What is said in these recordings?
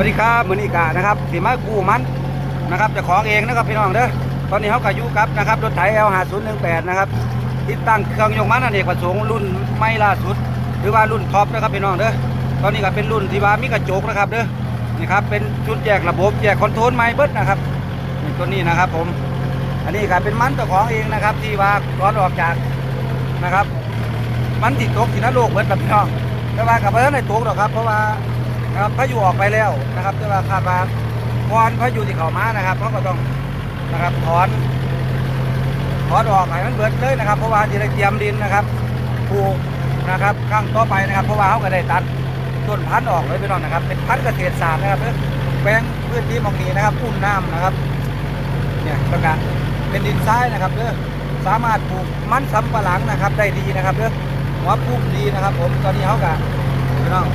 วัสดีครับมือนิกานะครับสีมากู้มันนะครับจะของเองนะครับพี่น้องเด้อตอนนี้เขากับยุกับนะครับรถไถ L 5 0 1 8 นะครับติดตั้งเครื่องยกมันอเนกประสงค์รุ่นไม่ล่าสุด หรือว่ารุ่นท็อปนะครับพี่น้องเด้อตอนนี้ก็เป็นรุ่นที่ว่ามีกระจกนะครับเด้อนี่ครับเป็นชุดแยกระบบแยกคอนโทรลไม้เบิดนะครับนี่ตัวนี้นะครับผม อันนี้ก็เป็นมันเจ้าของเองนะครับ ที่ว่าตอนออกจากนะครับ มันติดตกที่นรกเบิดกับพี่น้องแต่ว่ากับเพื่อนในตกหรอกครับ เพราะว่า นะครับพายุออกไปแล้วนะครับแต่ว่าคาดว่าก่อนพายุที่เข้ามานะครับเขาก็ต้องนะครับถอนถอนออกให้มันเบิดเลยนะครับ เพราะว่าจะได้เตรียมดินนะครับปลูกนะครับครั้งต่อไปนะครับ เพราะว่าเขาก็ได้ตัดต้นพันธุ์ออกเลยพี่น้องนะครับ เป็นพันธุ์เกษตรศาสตร์นะครับแปลงพื้นที่มองนี้นะครับอุ่นน้ำนะครับเนี่ยประกาศเป็นดินทรายนะครับเด้อสามารถปลูกมันสำปะหลังนะครับ ได้ดีนะครับเด้อหัวปลูกดีนะครับ ผมตอนนี้เขากะพี่น้อง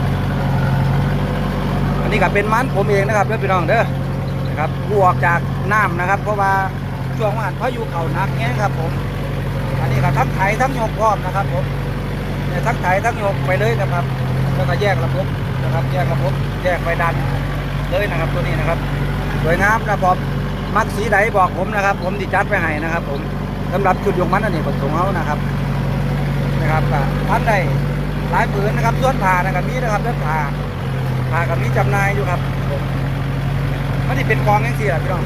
นี้ก็เป็นมันผมเองนะครับเด้อพี่น้องเด้อนะครับบวกจากน้ำนะครับ เพราะว่าช่วงวันพายุเข่านักแง่ครับผม อันนี้ก็ทั้งไถทั้งโยกพร้อมนะครับผมเนี่ยทั้งไถทั้งโยกไปเลยนะครับแล้วก็แยกระบบนะครับแยกระบบแยกไปดันเลยนะครับตัวนี้นะครับสวยงามนะบอบมักสีใดบอกผมนะครับ ผมที่จัดไปให้นะครับ ผมสำหรับจุดยงมันอันนี้ประสงเขานะครับนะครับพันได้หลายผืนนะครับส่วนผ่านะครับมีนะครับเลือผ่า ผากับมีจำนายอยู่ครับมันนี่เป็นกองยังสี่แหละพี่น้อง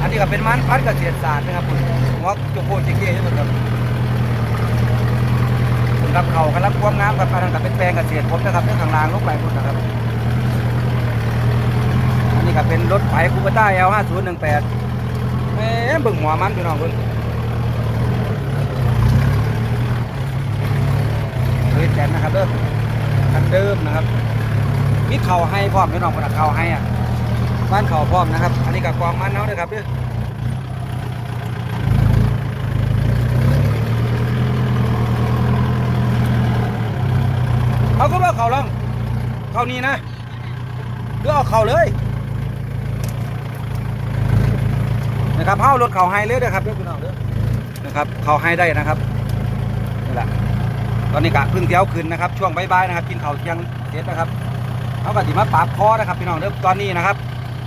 อันนี้ก็เป็นมันพันเกษตรศาสตร์นะครับผมหัวจุกโคจิเก้ที่มันครับรับเขากำลังความงามครับอันนั้นก็เป็นแปลงเกษตรผมนะครับเรื่องข้างล่างลงไปหมดนะครับอันนี้ก็เป็นรถไฟคูเปต้า L 5 0 1 8แหมเบิ่งหัวมันพี่น้องเบิ่งเฮ้ยแกนนะครับเด้อคันเดิมนะครับ มีเข่าให้พร้อมพี่น้องคนละเข่าให้อะบ้านเข่าพร้อมนะครับ อันนี้กับกองมันเนาะเด้อครับเด้อเขาก็ว่าเข่าลองเขานี้นะเลือกเอาเข่าเลยนะครับเฮารถเขาให้เลยเด้อครับเด้อพี่น้องเด้อนะครับเขาให้ได้นะครับนี่แหละตอนนี้กะพึ่งเที่ยวขึ้นนะครับ ช่วงบ่ายๆนะครับ กินข้าวเที่ยงเสร็จนะครับ เขาก็สิมาปราบคอนะครับพี่น้องเด้อตอนนี้นะครับ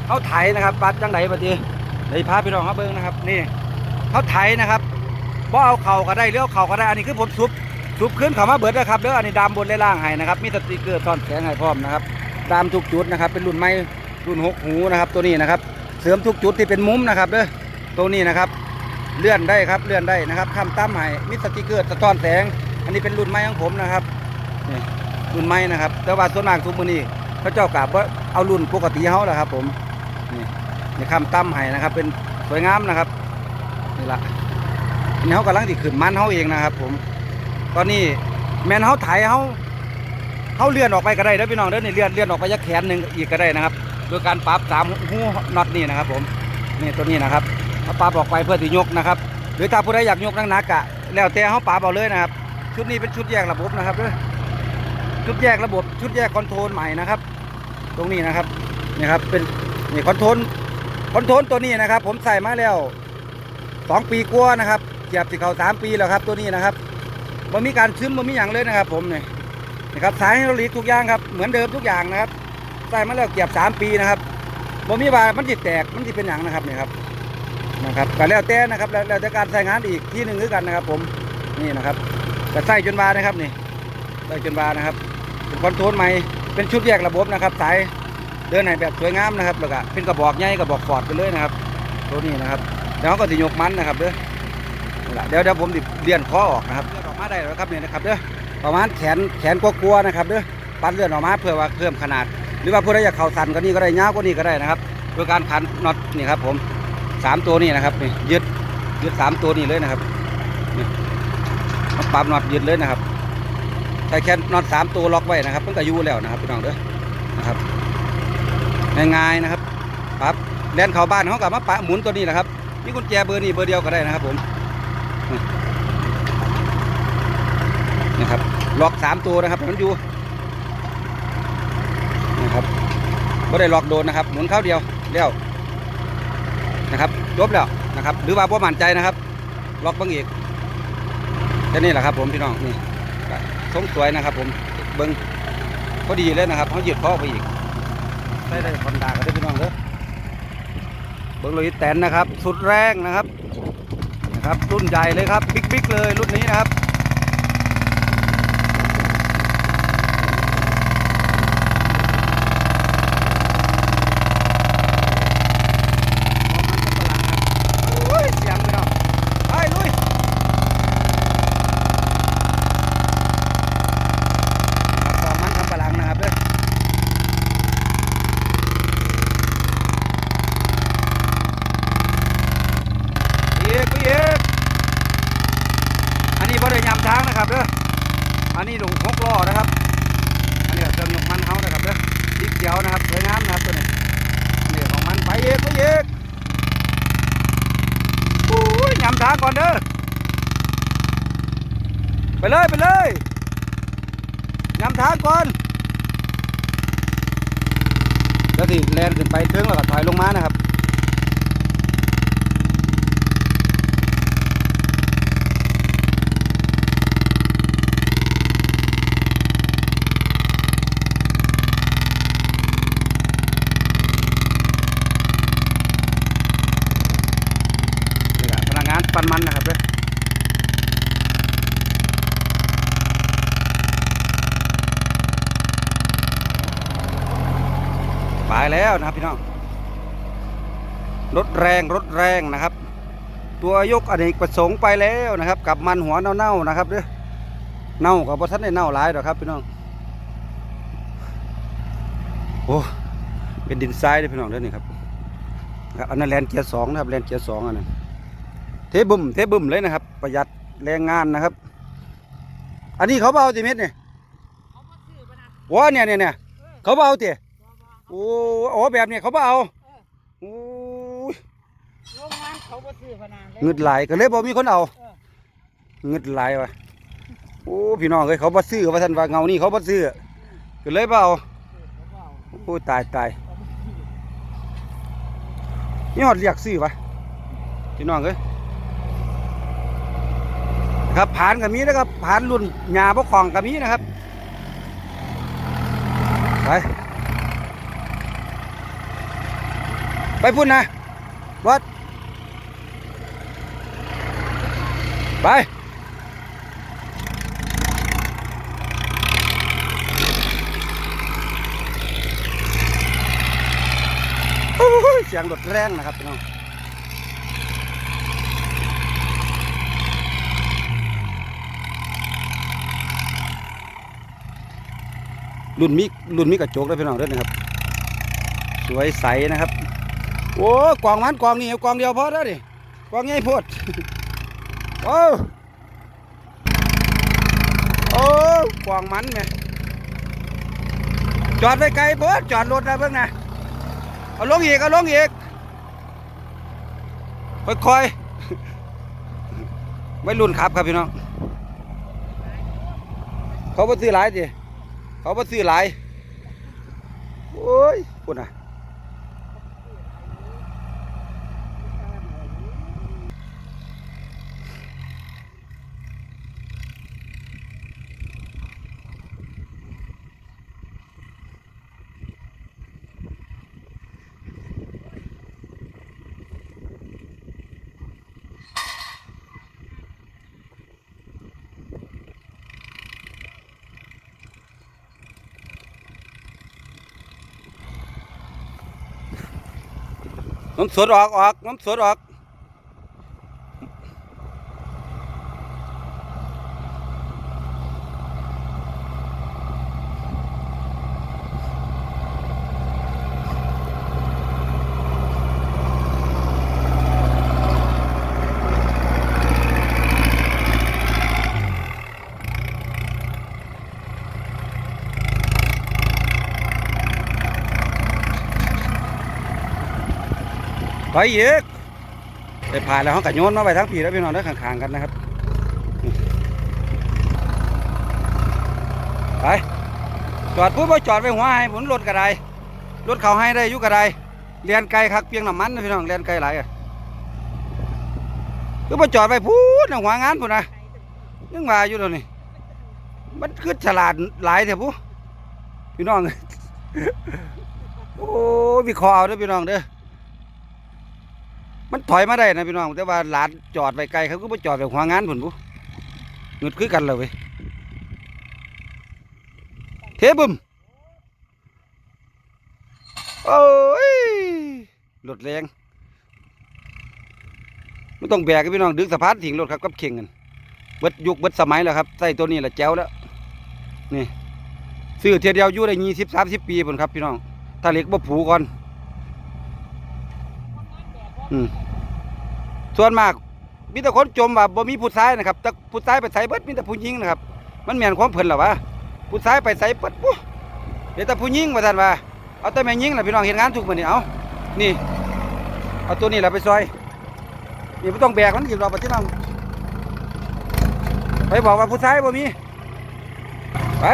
เขาไถนะครับปัดจังไดบัดนี้เดี๋ยวพาพี่น้องมาเบิ่งนะครับนี่เขาไถนะครับบ่เอาเข่าก็ได้เลือกเข่าก็ได้อันนี้คือผมซุบซุบขึ้นเขามาเบิดนะครับเด้ออันนี้ดามบนและล่างให้นะครับมีสติกเกอร์ซ่อนแสงให้พร้อมนะครับดามทุกจุดนะครับ เป็นรุ่นใหม่รุ่นหกหูนะครับ ตัวนี้นะครับ เสริมทุกจุดที่เป็นมุมนะครับเด้อตรงนี้นะครับ เลื่อนได้ครับเลื่อนได้นะครับข้ามตั้มใหม่มิสติกเกอร์สะท้อนแสง อันนี้เป็นรุ่นใหม่ของผมนะครับนี่รุ่นใหม่นะครับ แต่ว่าส่วนมากทุกมือนี้ เขาเจ้ากลับว่าเอารุ่นปกติเขาแหละครับ ผมนี่นี่ข้ามตั้มใหม่นะครับ เป็นสวยงามนะครับนี่ละนนี้เขากำลังติขึ้นมันเขาเองนะครับ ผม ตอนนี้แมนเขาไถเขาเขาเลื่อนออกไปก็ได้เด้อพี่น้องเด้อนี่เลื่อนเลื่อนออกไปยักแขนหนึ่งอีกก็ได้นะครับ โดยการปรับสามหูน็อตนี่นะครับ ผมนี่ตัวนี้นะครับเขาปาบออกไปเพื่อที่ยกนะครับ หรือถ้าผู้ใดอยากยกนักๆกะแล้วแต่เขาปาเอาเลยนะครับ ชุดนี้เป็นชุดแยกระบบนะครับเด้อชุดแยกระบบชุดแยกคอนโทรลใหม่นะครับ ตรงนี้นะครับนี่ครับเป็นนี่คอนโทรลคอนโทรลตัวนี้นะครับ ผมใส่มาแล้วสองปีกว่านะครับเกียบสิเขาสามปีแล้วครับ ตัวนี้นะครับมันมีการซึมมันมีอย่างเลยนะครับ ผมนี่นะครับสายไฮดรอลิกทุกอย่างครับเหมือนเดิมทุกอย่างนะครับใส่มาแล้วเกียบสามปีนะครับบ่มีว่ามันจิตแตกมันจิตเป็นอย่างนะครับนี่ครับนะครับก็แล้วแต่นะครับแล้วแล้วแต่การใช้งานอีกที่หนึ่งคือกันนะครับ ผมนี่นะครับแต่ใส่จนบานะครับนี่ใส่จนบานะครับเป็นคอนโทรลใหม่ เป็นชุดแยกระบบนะครับสายเดินไหนแบบสวยงามนะครับแล้วก็เป็นกระบอกใหญ่กระบอกฟอดไปเลยนะครับ ตัวนี้นะครับแล้วเขาก็จะยกมันนะครับเด้อเดี๋ยวเดี๋ยวผมดิเลี่ยนคอออกนะครับเลื่อนออกมาได้แล้วครับเนี่ยนะครับเด้อประมาณแขนแขนกลัวๆนะครับเด้อปัดเลื่อนออกมาเพื่อว่าเพิ่มขนาด หรือว่าผู้ใดอยากเข่าสั่นก็นี่ก็ได้ยาวกว่านี้ก็ได้นะครับโดยการขันน็อตนี่ครับผมสามตัวนี่นะครับนี่ยึดยึดสามตัวนี่เลยนะครับนี่มาปรับน็อตยึดเลยนะครับ ใช้แค่นอตสามตัวล็อกไว้นะครับเพิ่งก็อยู่แล้วนะครับพี่น้องเด้อนะครับง่ายๆนะครับปรับแลนเข้าบ้านเขากับมาปะหมุนตัวนี้แหละครับนี่กุญแจเบอร์นี้เบอร์เดียวก็ได้นะครับผมนะครับล็อกสามตัวนะครับมันอยู่นะครับไม่ได้ล็อกโดนนะครับหมุนเข้าเดียวเลี้ยวนะครับจบแล้วนะครับ หรือว่าพ่มั่นใจนะครับ ล็อกบิ้งอีกแค่นี้แหละครับผมพี่น้องนี่ ทรงสวยนะครับ ผมเบิ้งพอดีเลยนะครับเขาหยุดพ่อไปอีกใส่ได้คอนดาก็ได้พี่น้องเด้อเบิ้งโลยิแตนนะครับ สุดแรงนะครับนะครับ รุ่นใหญ่เลยครับ บิ๊กบิ๊กเลยรุ่นนี้นะครับ โอ้ยเสียงพี่น้องไปลุยครับต่อมันทำปลังนะครับเด้อเอกพี่เอกอันนี้บ่ได้ยำทางนะครับเด้ออันนี้หลงหกล้อนะครับ อันนี้ก็เครื่องยกมันเฮานะครับเด้อดิบเดียวนะครับสวยงามนะครับตัวนี้นี่ของมันไปเอกพี่เอก โอ้ยยำทาง ก่อนเด้อไปเลยไปเลยยำทางก่อนแล้วที่แลนขึ้นไปถึงแล้วก็ถอยลงมานะครับ ปันมันนะครับเด้อไปแล้วนะครับพี่น้องรถแรงรถแรงนะครับ ตัวยกอเนกประสงค์ไปแล้วนะครับ กับมันหัวเน่าๆนะครับเด้อเน่ากับพท่านได้เน่าหลายหรอกครับพี่น้องโอ้เป็นดินทรายเลยพี่น้องเด้อนี่ครับครับอันนั้นแลนเกียร์สองนะครับแลนเกียร์สองอันนั้น เทบึมเทบึมเลยนะครับ ประหยัดแรงงานนะครับ อันนี้เขาเบเอาติเม็ดเนี่ยเขามาซื้อปะนะว้าเนี่ยเนี่ยเนี่ยเขาเบเอาติบ่บ่โอ้โอ้แบบเนี่ยเขาเบเอาโอ้ยโรงงานเขามาซื้อปะนะเงึดไหลายก็เลยบอกมีคนเอาเออเงึดไหลายวะโอ้พี่น้องเอ้ยเขาบ่ซื้อว่าท่านว่าเงานี่เขาบ่ซื้อก็เลยเบเอาเขาบ่เอาโอ้ตายตายเขามาซื้อนี่หอดเรียกซื้อวะพี่น้องเอ้ย ครับผ่านกับมีนะครับผ่านรุ่นหญ้าบ่ของกับมีนะครับไปไปพุ่นนะวัดไปเสียงรถแรงนะครับพี่น้อง รุ่นมีรุ่นมีกระจกแล้วพี่น้องเด้อนะครับ สวยใสนะครับ โอ้กองมันกองนี่เอากองเดียวพอแล้วดิกองใหญ่พดโอ้โอ้กองมันแม่จอดไว้ไกลพดจอดรถนะเบิ่งนะเอาลงอีกเอาลงอีกค่อยๆไม่รุ่นขับครับพี่น้องเขาบ่ซื้อหลายดิ เขาบ่ซื้อหลาย โอ้ยพูดนะ น้ำสดออกออกน้ำสดออก ไปเอีกได้ผ่านแล้วเขากะโยนมาไปทั้งปีแล้วพี่น้องได้ข้างๆกันนะครับไปจอดปุ๊บไปจอดไปหัวให้หมุนรถกระไดรถเขาให้ได้อยุกระไดเรียนไกลคักเพียงน้ำมันนะพี่น้องเรียนไกลหลายอะคือไปจอดไปพูดหัวงานพูดนะยังว่าอยู่ตรงนี้มันคือฉลาดหลายเถอะพูพี่น้อง โอ้วิเคราะห์เอาเด้อพี่น้องเด้อ มันถอยมาได้นะพี่น้องแต่ว่าหลานจอดไว้ไกลเขาก็บ่จอดไว้หัวงานพุ่นบุเงึดคือกันเลยเว้ยเทบึมโอ้ยรถแรงไม่ต้องแบกพี่น้องดึงสะพานทิ้งรถครับกับเข่งกันเบิดยุคเบิดสมัยแล้วครับใส่ตัวนี้แหละแจ๋วแล้วนี่ซื้อเทียเดียวอยู่ได้ยี่สิบสามสิบปีพุ่นครับพี่น้องถ้าเล็กบ่ผูก่อน อืมส่วนมากมีแต่คนจมว่าบ่มีผู้ชายนะครับแต่ผู้ชายไปใส่เบิดมีแต่ผู้หญิงนะครับ มันแม่นความเพิ่นหรอวะผู้ชายไปใส่เบิดปุ๊เดี๋ยวแต่ผู้หญิงว่าซั่นว่าเอาแต่แม่หญิงล่ะพี่น้องเฮ็ดงานทุกมื้อนี้เอานี่ เอาตัวนี้แหละไปซอยนี่บ่ต้องแบกมันอยู่ดอกบัดพี่น้องไปบอกว่าผู้ชายบ่มีไป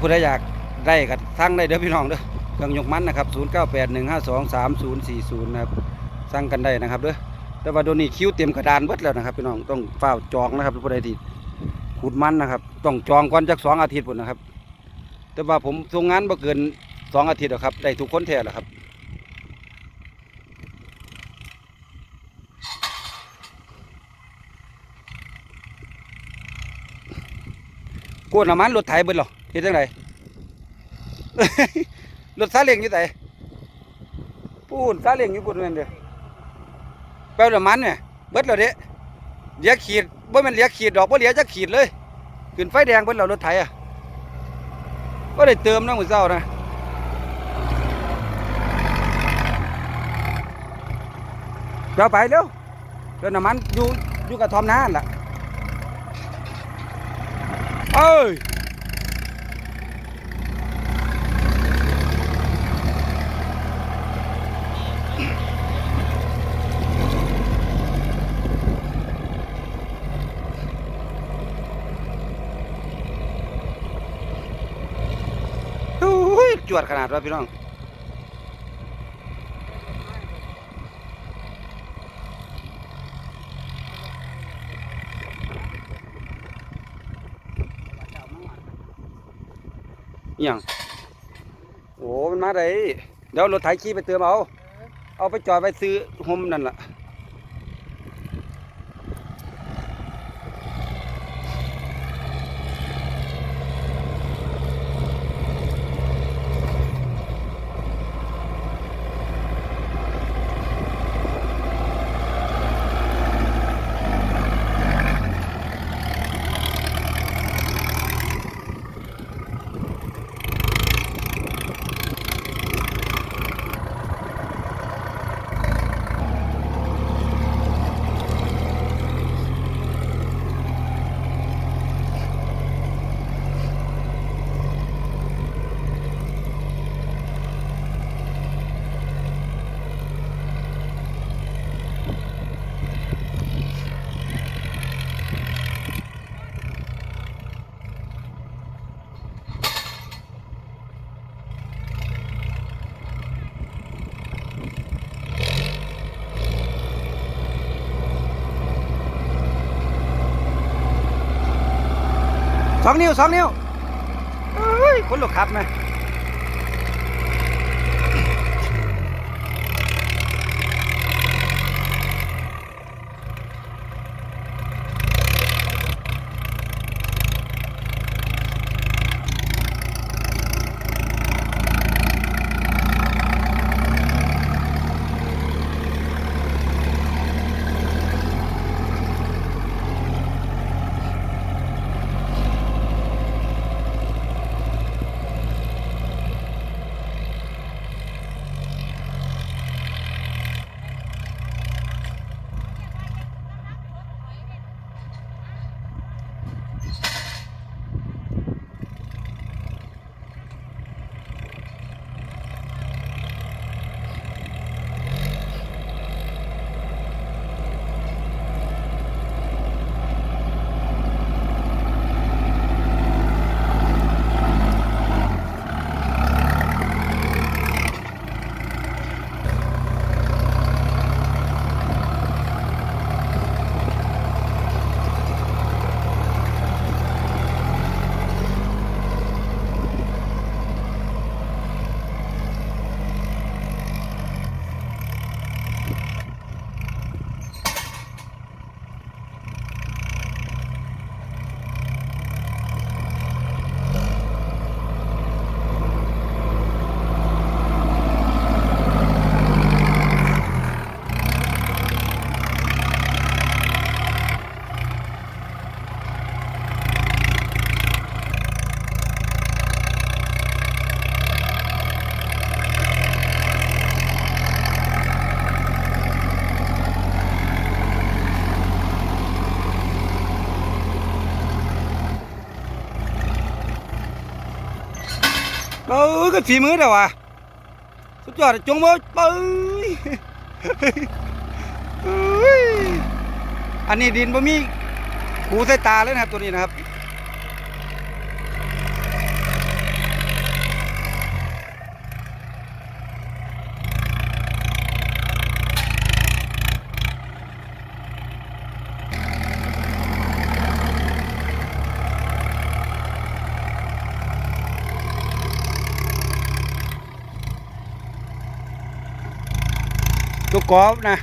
ผู้ใดอยากได้ก็สั่งได้เด้อพี่น้องเด้อเครื่องยกมันนะครับ0981523040นะครับสั่งกันได้นะครับเด้อแต่ว่าโดนนี่คิ้วเต็มกระดานเบิดแล้วนะครับพี่น้องต้องเฝ้าจองนะครับผู้ใดที่ขุดมันนะครับ ต้องจองก่อนจักสองอาทิตย์พุ่นนะครับ แต่ว่าผมทรงงานบ่เกินสองอาทิตย์หรอกครับได้ทุกคนแท้แหละครับกวนน้ำมันรถไถเบิดหรอ เฮ็ดจังไดรถซาเล้งอยู่ไสปูนซาเล้งอยู่ปุ่นนั่นเด้อแป้วน้ำมันเนี่ยเบิดแล้วเด้เหลียขีดบ่แม่นเหลียขีดดอกบ่เหลียจักขีดเลยขึ้นไฟแดงเบิดแล้วรถไถอะบ่ได้เติมนะมื้อเช้านะเดี๋ยวไปเร็วเดี๋ยวน้ำมันอยู่อยู่กับทอมน้านล่ะเอ้ยโอ้ย จวดขนาดว่าพี่น้องอย่างโอ้มันมาได้เดี๋ยวรถไถขี่ไปเติมเอา เอาไปจอดไปซื้อโฮมนั่นล่ะ สองนิ้วสองนิ้วเอ้ยคนลูกขับไหม ดฝีมือเดี๋ยว่ะสุดยอดจงบ่ปึ้ยเอ้ยอันนี้ดินบ่มีหูใส่ตาเลยนะครับตัวนี้นะครับ กอล์ฟนะ